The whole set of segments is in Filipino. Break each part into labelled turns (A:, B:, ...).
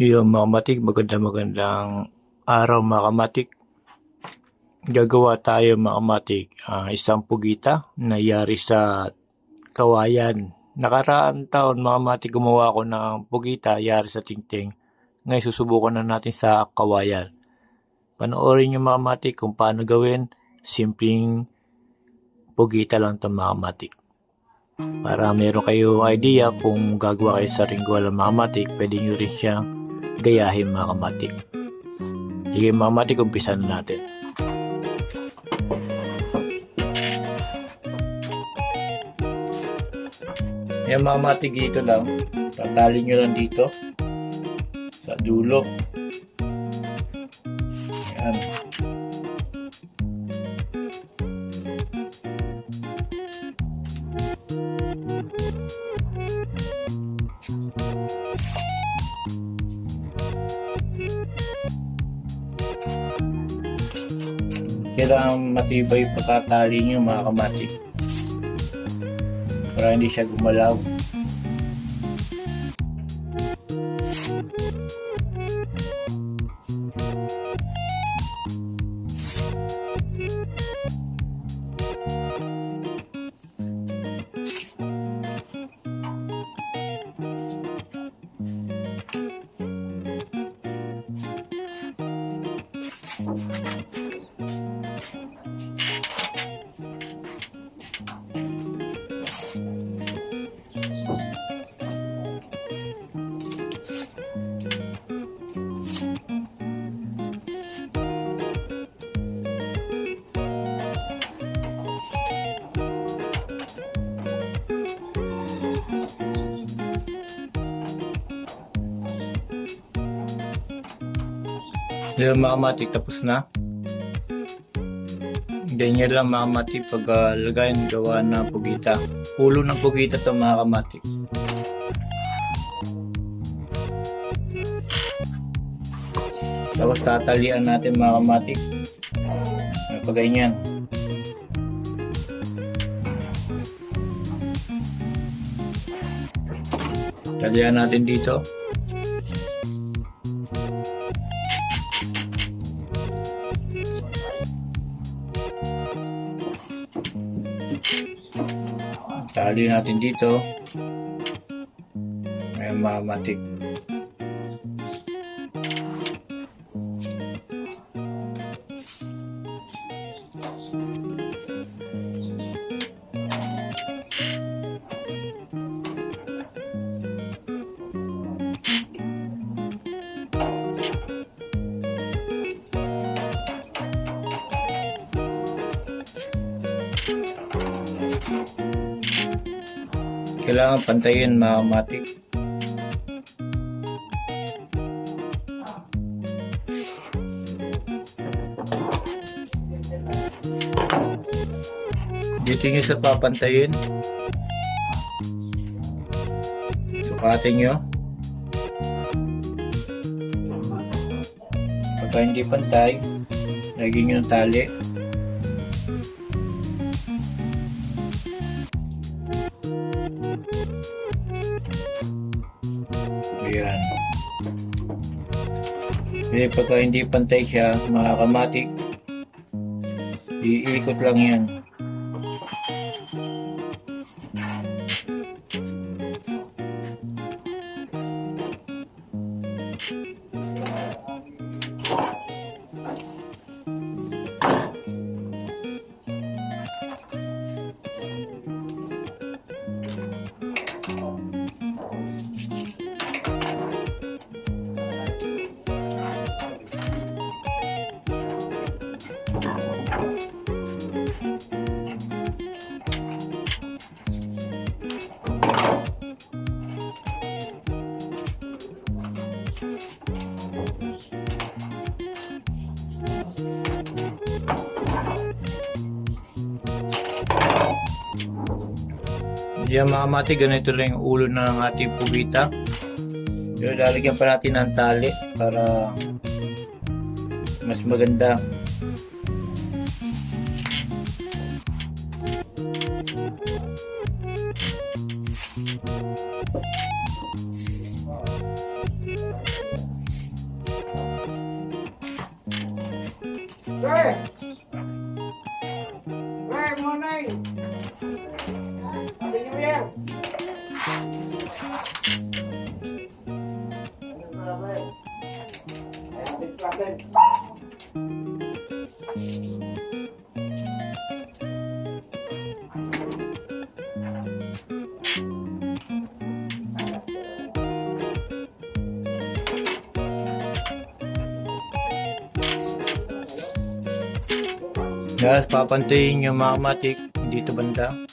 A: Yung mga matik, maganda magandang araw mga kamatik. Gagawa tayo mga kamatik, ah, isang pugita na yari sa kawayan. Nakaraan taon mga kamatik gumawa ako ng pugita yari sa tingting. Ngayon susubukan na natin sa kawayan. Panoorin nyo mga kamatik kung paano gawin. Simpleng pugita lang ito mga kamatik. Para meron kayo idea kung gagawa kayo sa ringgola mga kamatik, pwede nyo rin siyang gayahin mga kamatik. Sige mga kamatik, umpisa na natin. Yan mga kamatik dito lang. Tatali nyo lang dito. Sa dulo. Yan. Kailangan matibay pagkatali nyo mga kamatik. Para hindi siya gumalaw. Yung mga kamatik tapos na. Ganyan lang mga kamatik pag uh, lagayan gawa na pugita. Pulo ng pugita to mga kamatik. Tapos tatalian natin mga kamatik. Pag ganyan. Talian natin dito. Tali natin dito. May mamatik. Kailangan pantayin mga kamatik. Dito nyo sa papantayin. Sukatin nyo. Pagka hindi pantay, lagyan nyo ng tali. Ayan. Eh, pagka hindi pantay siya, mga kamatik, iikot lang yan. Yan mga mati, ganito lang yung ulo ng ating pugita. Pero lalagyan pa natin ng tali para mas maganda. Guys, papantayin yung mga matik dito banda.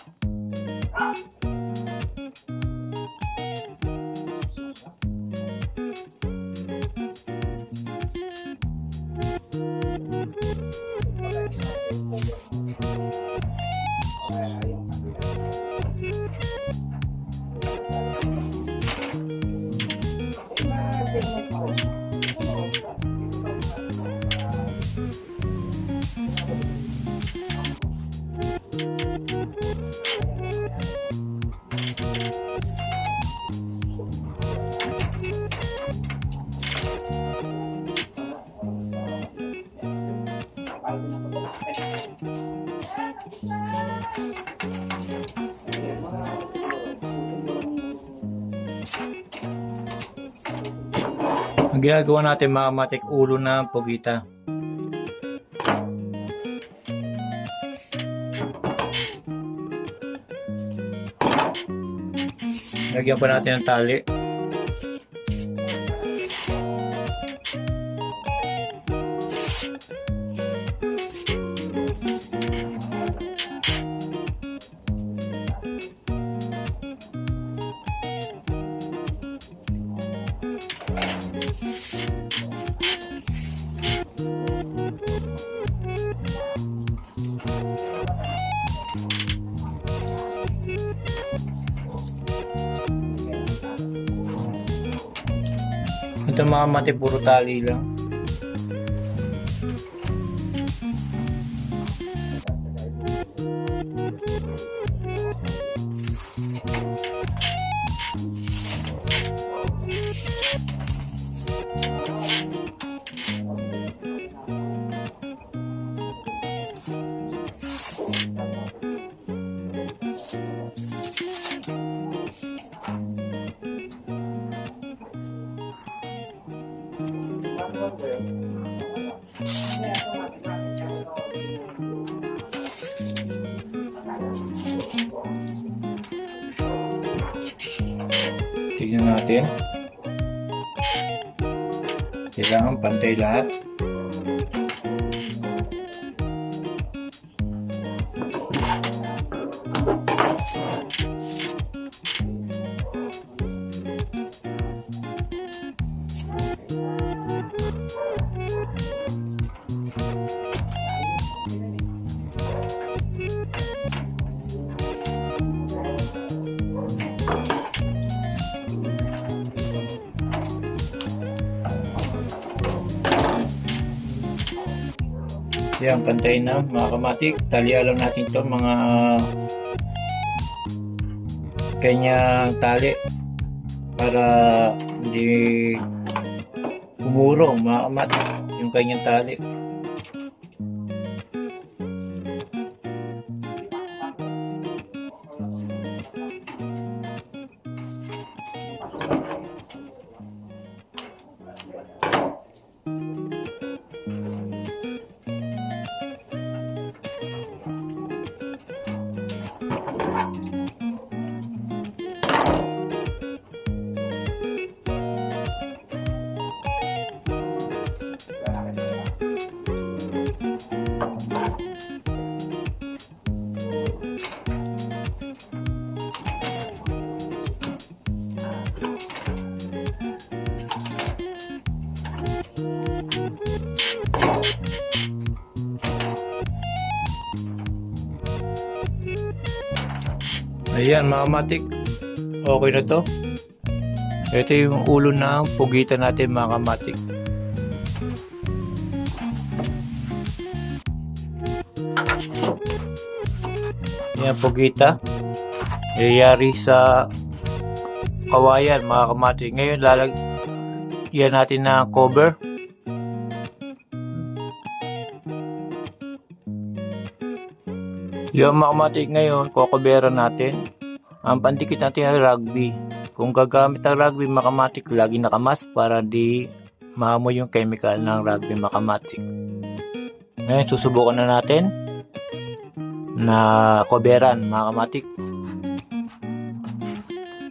A: Thank you. Ginagawa natin mga matik ulo na pugita. Lagyan pa natin ng tali. Mati puro lang. Tignan natin. Kailangan pantay lahat. Yan, pantay na mga kamatik. Talian lang natin to mga kanyang tali para hindi umuro mga kamatik yung kanyang tali. Ayan mga matik. Okay na to. Ito yung ulo ng pugita natin mga kamatik. Yan pugita. Nangyayari sa kawayan mga kamatik. Ngayon lalag yan natin na cover. Yung makamatik ngayon, kokobera natin. Ang pandikit natin ay rugby. Kung gagamit ang rugby makamatik, lagi nakamas para di maamoy yung chemical ng rugby makamatik. Ngayon, susubukan na natin na koberan makamatik.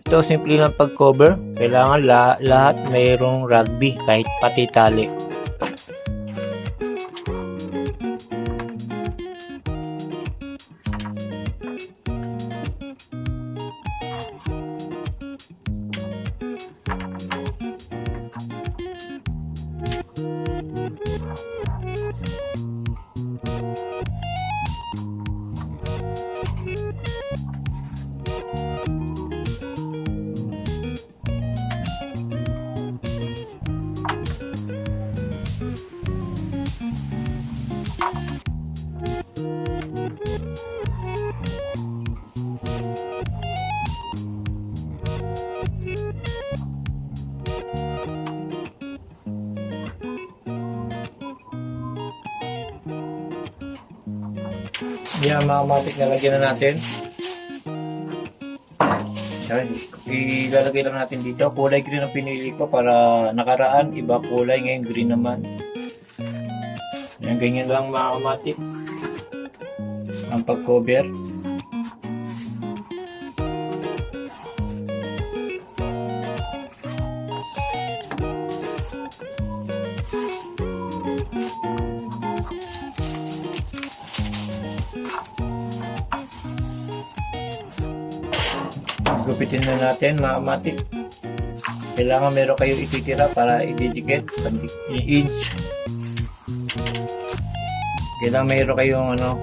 A: Ito, simple lang pag-cover. Kailangan la- lahat mayroong rugby, kahit pati tali. Yan, mga matik na lagyan na natin. Yan, ilalagay lang natin dito. Kulay green ang pinili ko para nakaraan, iba kulay, ngayon green naman. Yan, ganyan lang mga kamatik. Ang pag-cover. Na natin mga kamatik. Kailangan meron kayo ititira para ididikit, i-inch. Kailangan meron kayong ano,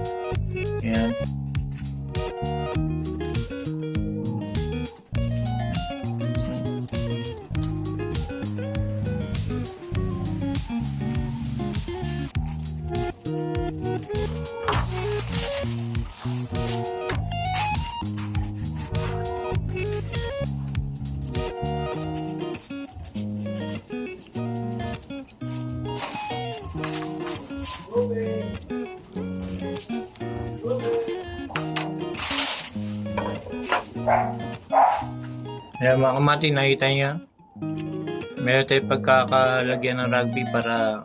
A: mga kamati, nakita niya. Meron tayong pagkakalagyan ng rugby para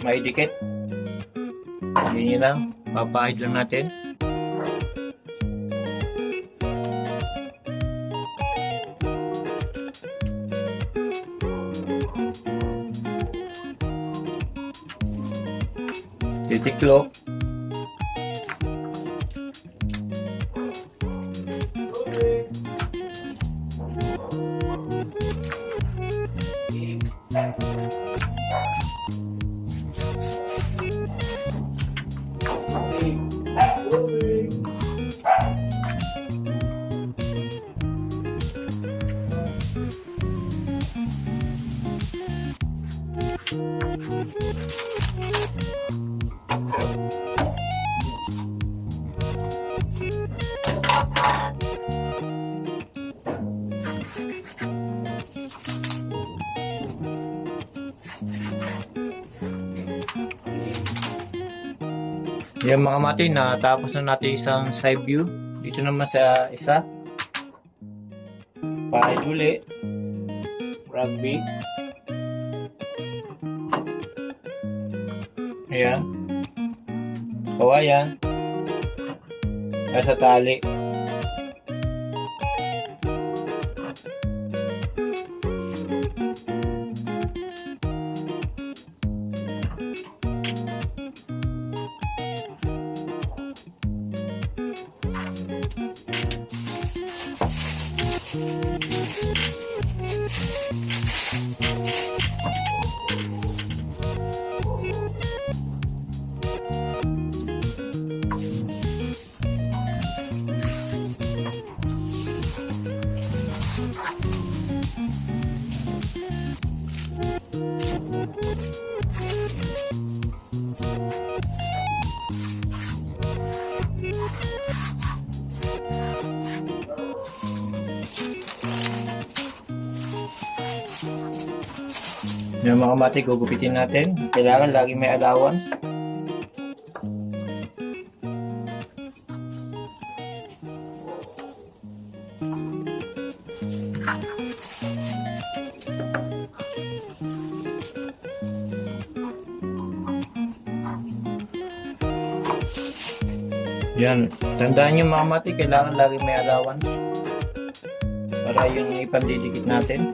A: maidikit. Ganyan lang. Papahid lang natin. Titiklop. Yan mga mati, natapos na natin isang side view. Dito naman sa isa. Pahid uli. Rugby. Ayan. Kawayan. Nasa tali. Yung mga mati, gugupitin natin. Kailangan lagi may alawan. Yan. Tandaan nyo mga mati, kailangan lagi may alawan. Para yung ipandidikit natin.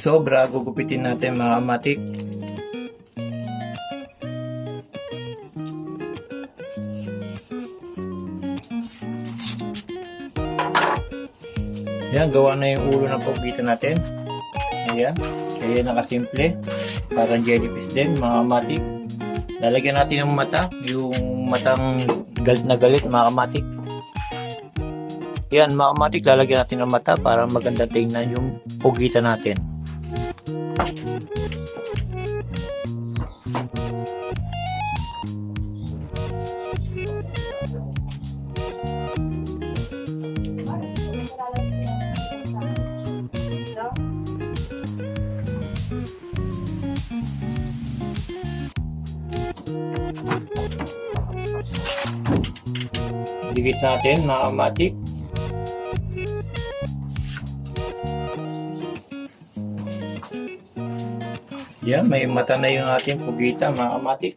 A: Sobra, gugupitin natin mga matik. Yan, gawa na yung ulo ng pagkita natin. Ayan. Kaya nakasimple. Parang jellyfish din, mga matik. Lalagyan natin ng mata. Yung matang galit na galit, mga kamatik. Yan, mga kamatik, lalagyan natin ng mata para maganda tingnan yung pugita natin. Dikit natin, mga kamatik. Yan, may mata na yung ating pugita, mga kamatik.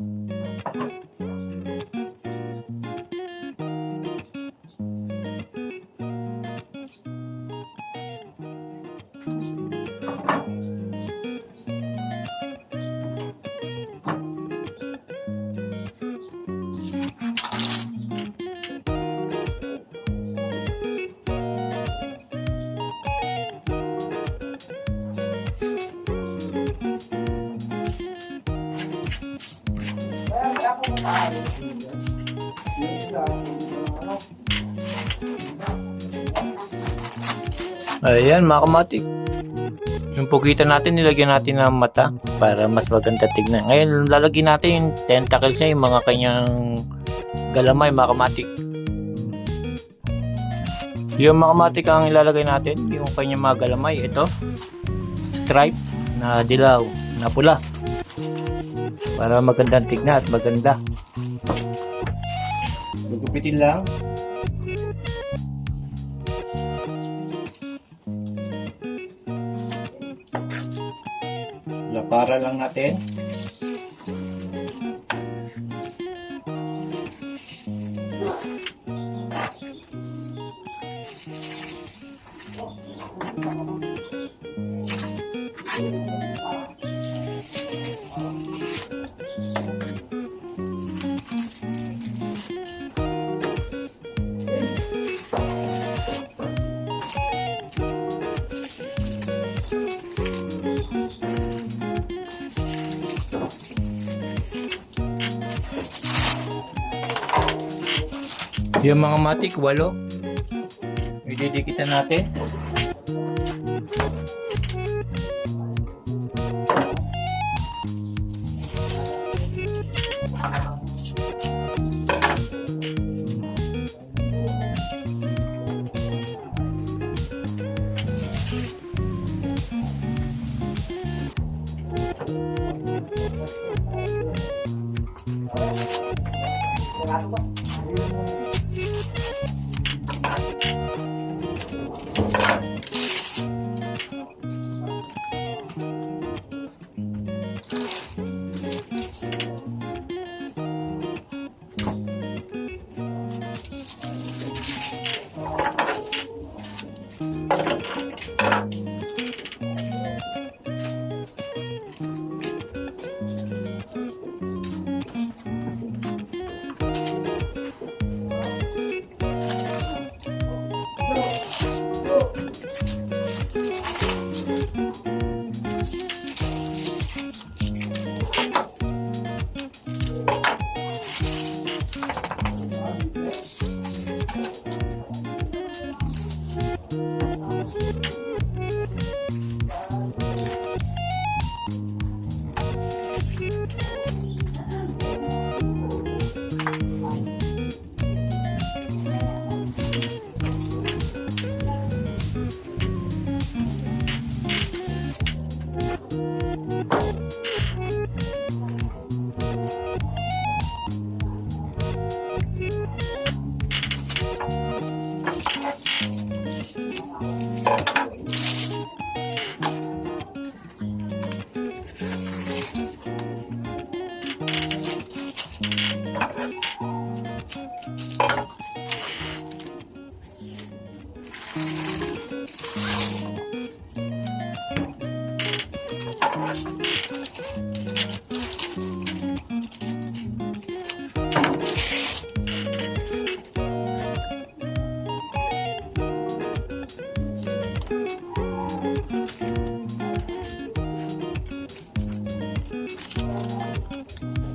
A: Ayan, mga kamatik. Yung pugita natin, nilagyan natin ng mata para mas maganda tignan. Ngayon, lalagyan natin yung tentacles niya, yung mga kanyang galamay, mga kamatik. Yung mga kamatik ang ilalagay natin, yung kanyang mga galamay, ito. Stripe na dilaw, na pula. Para magandang tignan at maganda. Gugupitin lang. Lapara lang natin. Yung mga matik, walo. Ididikitan natin. Thank you.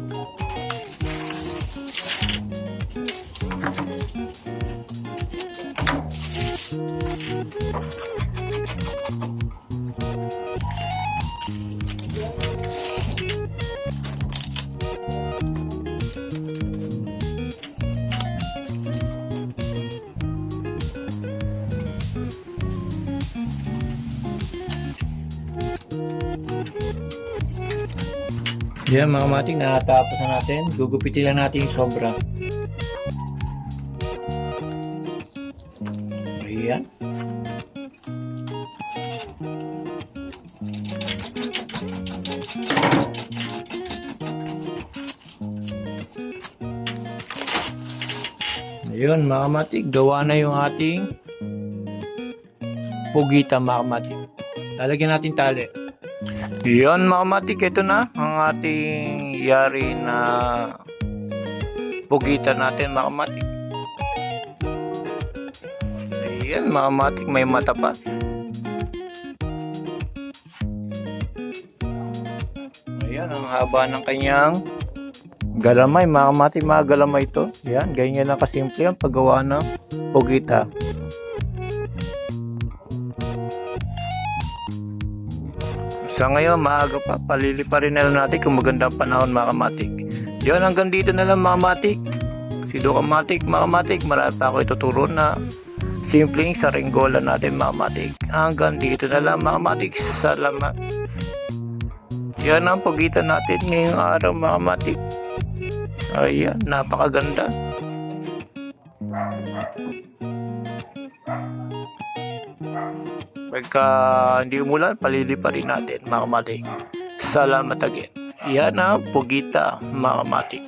A: Yan mga mating, natapos na natin. Gugupitin lang natin sobra. Ayan. Ayun mga matik, gawa na yung ating pugita mga matik. Lalagyan natin tali. Yun mga matik, ito na ang ating yari na pugita natin mga matik. Ayan mga matik, may mata pa. Ayan, ang haba ng kanyang galamay. Mga matik, mga galamay ito. Ayan, ganyan lang kasimple ang paggawa ng pugita. Sa ngayon, maaga pa. Palili pa rin na lang natin kung magandang panahon mga kamatik. Yun, hanggang dito na lang mga matik. Si Doka Matik, mga matik. Marami pa ako ituturo na simpleng saringgola natin mga matik. Hanggang dito na lang mga matik. Salamat. Yan ang pagitan natin ngayong araw mga matik. Ayan, napakaganda. Pagka hindi umulan, palili pa rin natin mga matik. Salamat again. Yan ang Pugita mga matik.